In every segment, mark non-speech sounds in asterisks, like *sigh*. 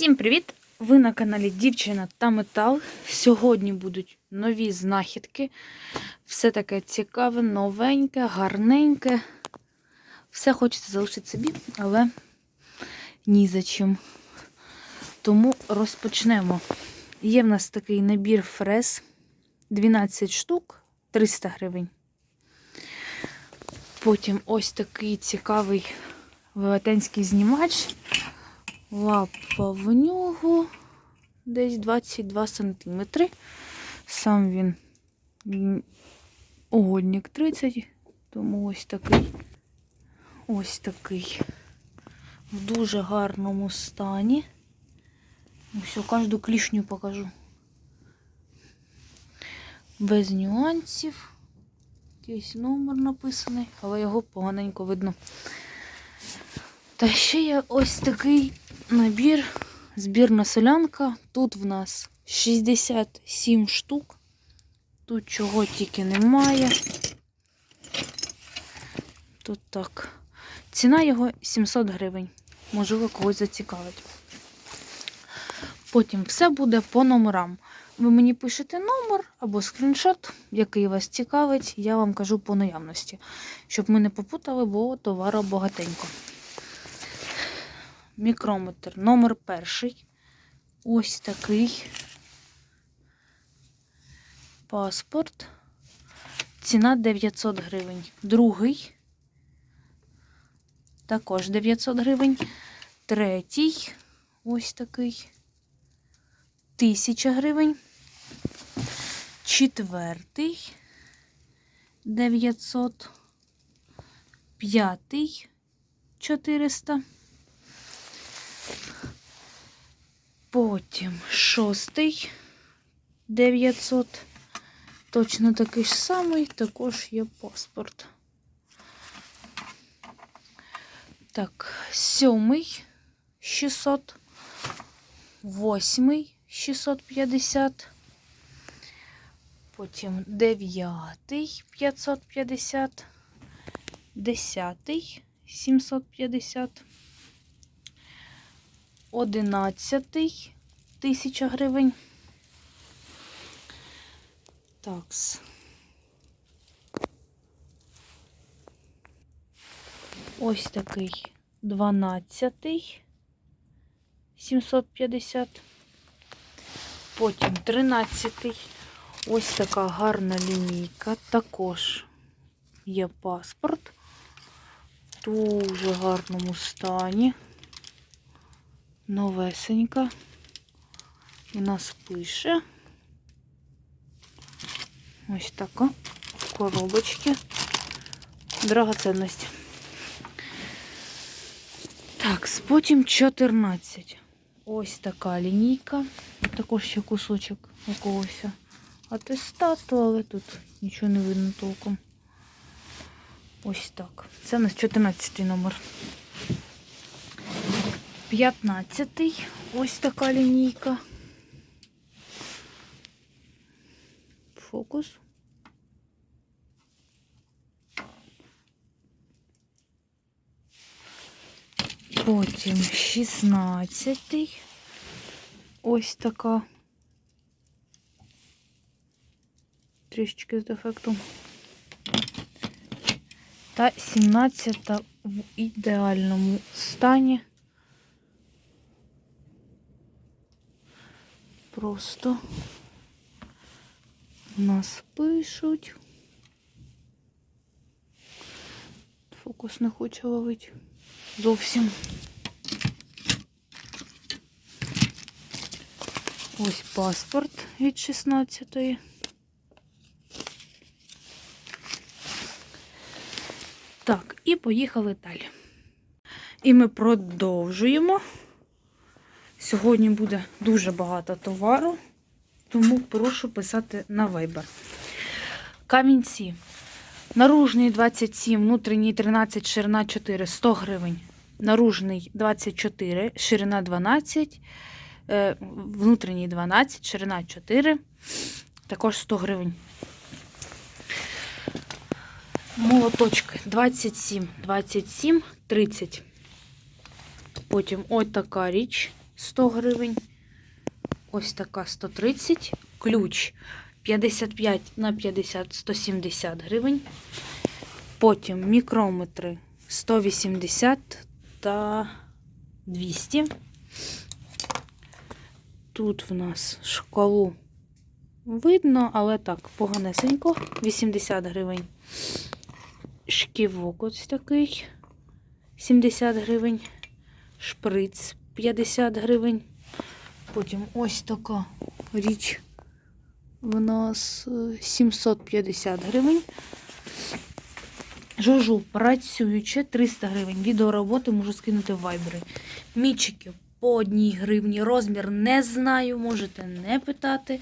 Всім привіт! Ви на каналі Дівчина та Метал. Сьогодні будуть нові знахідки. Все таке цікаве, новеньке, гарненьке. Все хочеться залишити собі, але ні за чим. Тому розпочнемо. Є в нас такий набір фрез 12 штук, 300 гривень. Потім ось такий цікавий велетенський знімач. Лапа в нього десь 22 сантиметри. Сам він угодник 30, тому ось такий, ось такий в дуже гарному стані. Все, кожну клішню покажу. Без нюансів. Якийсь номер написаний, але його поганенько видно. Та ще є ось такий набір, збірна солянка. Тут в нас 67 штук. Тут чого тільки немає. Тут так. Ціна його 700 гривень. Можливо, когось зацікавить. Потім все буде по номерам. Ви мені пишете номер або скріншот, який вас цікавить, я вам кажу по наявності, щоб ми не попутали, бо товару багатенько. Мікрометр номер перший. Ось такий паспорт. Ціна 900 гривень. Другий. Також 900 гривень. Третій. Ось такий. 1000 гривень. Четвертий. 900. П'ятий. 400. Потім шостий 900. Точно такий ж самий, також є паспорт. Так, сьомий 600, восьмий 650. Потім дев'ятий 550, десятий 750. Одинадцятий тисяча гривень. Такс. Ось такий дванадцятий 750. Потім тринадцятий. Ось така гарна лінійка. Також є паспорт. В дуже гарному стані новесенька. У нас пише. Ось така коробочки. Драгоценність. Так, потім 14. Ось така лінійка. Також ще кусочок якогось атестату, але тут нічого не видно толком. Ось так. Це у нас 14 номер. 15 ось така лінійка. Фокус. Потім 16 ось така. Трішечки з дефектом. Та 17 в ідеальному стані. Просто нас пишуть. Фокус не хоче ловити зовсім. Ось паспорт від 16-ї. Так, і поїхали далі. І ми продовжуємо. Сьогодні буде дуже багато товару, тому прошу писати на Viber. Камінці. Наружний 27, внутрішній 13, ширина 4, 100 гривень. Наружний 24, ширина 12, е, внутрішній 12, ширина 4, також 100 гривень. Молоточки 27, 27, 30. Потім ось така річ 100 гривень. Ось така 130. Ключ 55 на 50 170 гривень. Потім мікрометри 180 та 200. Тут в нас шкалу видно, але так, поганесенько. 80 гривень. Шківок ось такий. 70 гривень. Шприц 50 гривень. Потім ось така річ. В нас е, 750 гривень. Жужу працююче 300 гривень. Відеороботи можу скинути в вайбери. Мічики по одній гривні. Розмір не знаю, можете не питати.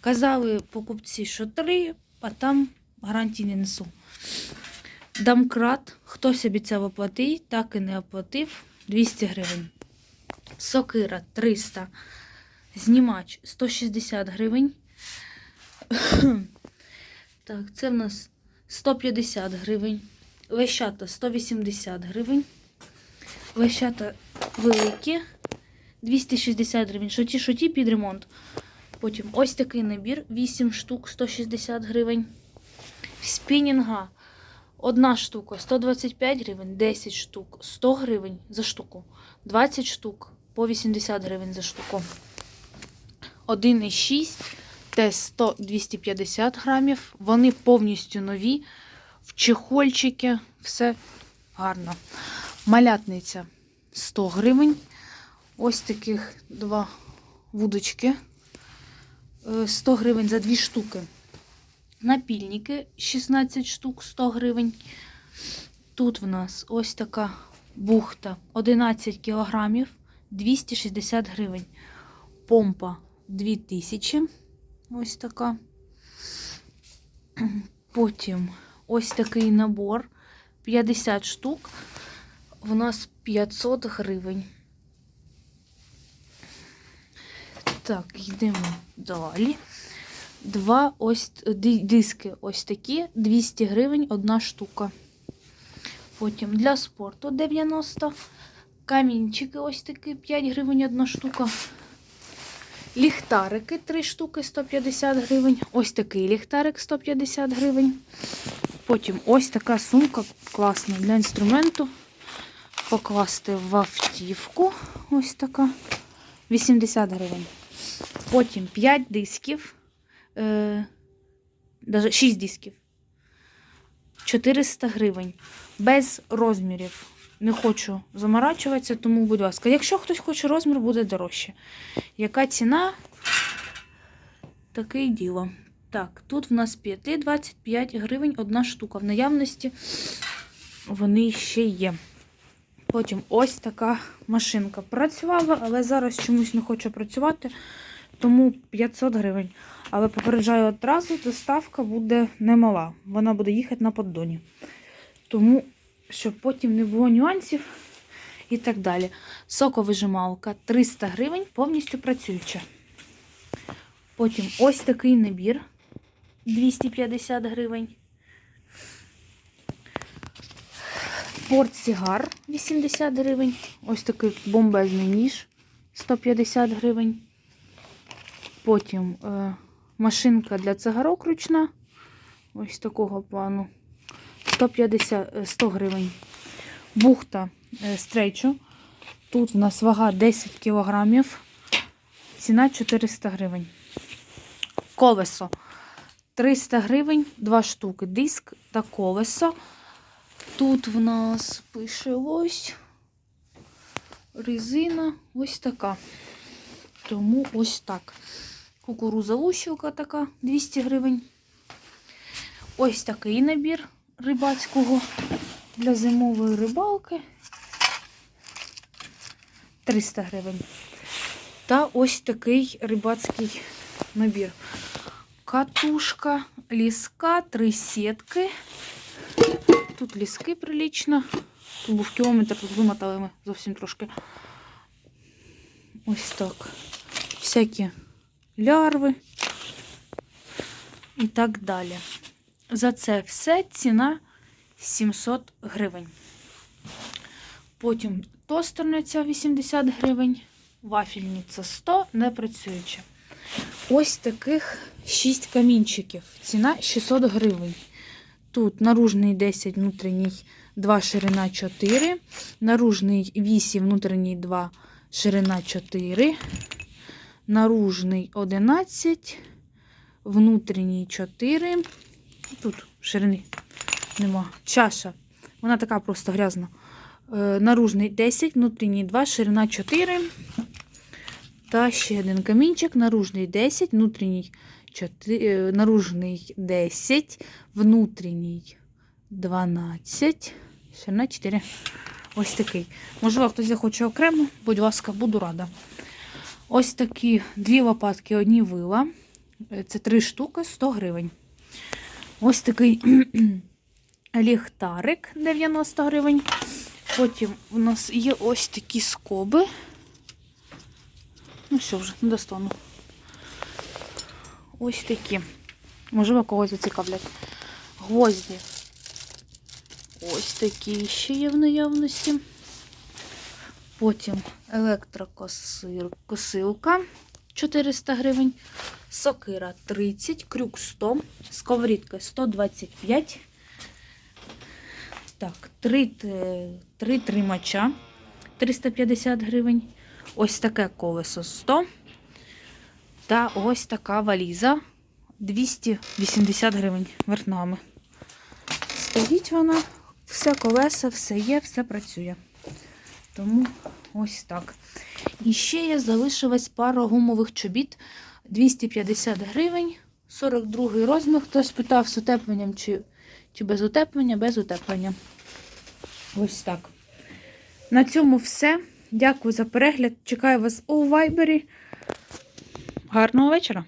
Казали покупці, що 3, а там гарантії не несу. Дамкрат, хтось обіцяв оплатити, так і не оплатив 200 гривень. Сокира 300. Знімач 160 гривень. *clears throat* Так, це в нас 150 гривень. Лещата 180 гривень. Лещата великі 260 гривень. Шоті, шоті під ремонт. Потім ось такий набір 8 штук 160 гривень. Спінінга одна штука 125 гривень, 10 штук 100 гривень за штуку, 20 штук по 80 гривень за штуку. 1,6 те 100 250 грамів. Вони повністю нові. В чехольчики все гарно. Малятниця 100 гривень. Ось таких два вудочки. Е, 100 гривень за дві штуки. Напільники 16 штук 100 гривень. Тут в нас ось така бухта 11 кілограмів 260 гривень. Помпа 2000. Ось така. Потім ось такий набор 50 штук. В нас 500 гривень. Так, йдемо далі. Два ось диски ось такі, 200 гривень одна штука. Потім для спорту 90. Камінчики ось такі, 5 гривень одна штука. Ліхтарики 3 штуки 150 гривень. Ось такий ліхтарик 150 гривень. Потім ось така сумка класна для інструменту. Покласти в автівку. Ось така. 80 гривень. Потім 5 дисків. Е, даже 6 дисків. 400 гривень. Без розмірів. Не хочу заморачуватися, тому, будь ласка, якщо хтось хоче розмір, буде дорожче. Яка ціна? Таке й діло. Так, тут в нас 5, 25 гривень одна штука. В наявності вони ще є. Потім ось така машинка. Працювала, але зараз чомусь не хочу працювати, тому 500 гривень. Але попереджаю одразу, доставка буде немала. Вона буде їхати на поддоні. Тому, щоб потім не було нюансів і так далі. Соковижималка 300 гривень, повністю працююча. Потім ось такий набір 250 гривень. Портсігар 80 гривень. Ось такий бомбезний ніж 150 гривень. Потім е, машинка для цигарок ручна. Ось такого плану. 150, е, 100 гривень. Бухта е, стрейчу. Тут в нас вага 10 кілограмів. Ціна 400 гривень. Колесо 300 гривень, 2 штуки. Диск та колесо. Тут в нас пише ось резина ось така. Тому ось так. Кукуруза лущилка така 200 гривень. Ось такий набір рибацького для зимової рибалки. 300 гривень. Та ось такий рибацький набір. Катушка, ліска, три сітки. Тут ліски прилічно. Тут був кілометр, тут вимотали ми зовсім трошки. Ось так. Всякі лярви і так далі. За це все ціна 700 гривень. Потім тостерниця 80 гривень. Вафельниця 100, не працююча. Ось таких 6 камінчиків. Ціна 600 гривень. Тут наружний 10, внутрішній 2, ширина 4. Наружний 8, внутрішній 2, ширина 4. Наружний 11, внутрішній 4. Тут ширини нема. Чаша. Вона така просто грязна. Е, наружний 10, внутрішній 2, ширина 4. Та ще один камінчик. Наружний 10, внутрішній 4, е, наружний 10, внутрішній 12, ширина 4. Ось такий. Можливо, хтось захоче окремо, будь ласка, буду рада. Ось такі дві лопатки, одні вила. Е, Це три штуки, 100 гривень. Ось такий *clears throat* ліхтарик 90 гривень. Потім у нас є ось такі скоби. Ну, все вже, не достану. Ось такі. Можливо, когось зацікавлять. Гвозді. Ось такі ще є в наявності. Потім електрокосилка 400 гривень. Сокира 30, крюк 100, сковорідка 125. Так, три, те- три тримача 350 гривень. Ось таке колесо 100. Та ось така валіза 280 гривень верхнами. Стоїть вона, все колеса, все є, все працює. Тому ось так. І ще є залишилась пара гумових чобіт 250 гривень, 42 розмір. Хтось питав з утепленням чи, чи без утеплення, без утеплення. Ось так. На цьому все. Дякую за перегляд. Чекаю вас у вайбері. Гарного вечора!